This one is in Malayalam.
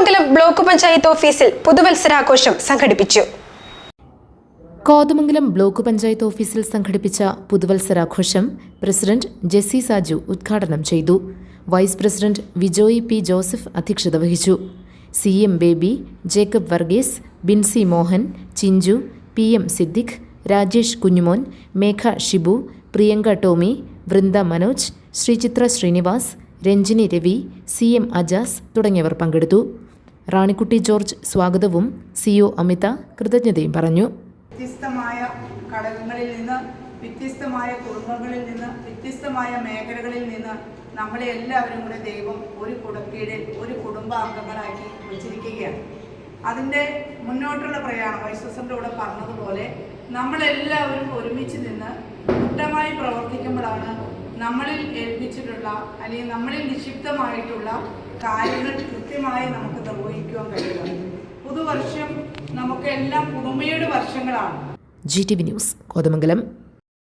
കോതമംഗലം ബ്ലോക്ക് പഞ്ചായത്ത് ഓഫീസിൽ പുതുവത്സരാഘോഷം സംഘടിപ്പിച്ചു. കോതമംഗലം ബ്ലോക്ക് പഞ്ചായത്ത് ഓഫീസിൽ സംഘടിപ്പിച്ച പുതുവത്സരാഘോഷം പ്രസിഡന്റ് ജെസ്സി സാജു ഉദ്ഘാടനം ചെയ്തു. Vice president Vijoy P Joseph അധ്യക്ഷത വഹിച്ചു. C M Baby Jacob Varghese Binsy Mohan Chinchu P M Siddique Rajesh Kunjumon Megha Shibu Priyanka Tomy Vrinda Manoj Sreechithra Sreenivas Ranjini Ravi C M Ajas തുടങ്ങിയവർ പങ്കെടുത്തു. റാണിക്കുട്ടി ജോർജ് സ്വാഗതവും സി ഒ അമിത കൃതജ്ഞതയും പറഞ്ഞു. വ്യത്യസ്തമായ ഘടകങ്ങളിൽ നിന്ന് വ്യത്യസ്തമായ കുടുംബങ്ങളിൽ നിന്ന് വ്യത്യസ്തമായ മേഖലകളിൽ നിന്ന് നമ്മളെ എല്ലാവരും കൂടെ ദൈവം ഒരു കുടക്കീഴിൽ ഒരു കുടുംബാംഗങ്ങളാക്കി വെച്ചിരിക്കുകയാണ്. അതിന്റെ മുന്നോട്ടുള്ള പ്രയാണം വൈശ്വസന്റെ കൂടെ പറഞ്ഞതുപോലെ നമ്മളെല്ലാവരും ഒരുമിച്ച് നിന്ന് കൂട്ടമായി പ്രവർത്തിക്കുമ്പോഴാണ് നമ്മളിൽ ഏൽപ്പിച്ചിട്ടുള്ള അല്ലെങ്കിൽ നമ്മളിൽ നിക്ഷിപ്തമായിട്ടുള്ള കാര്യങ്ങൾ കൃത്യമായി നമുക്ക് പുതുവർഷം നമുക്കെല്ലാം പുതുമയുടെ വർഷങ്ങളാണ്. G T V news Kothamangalam.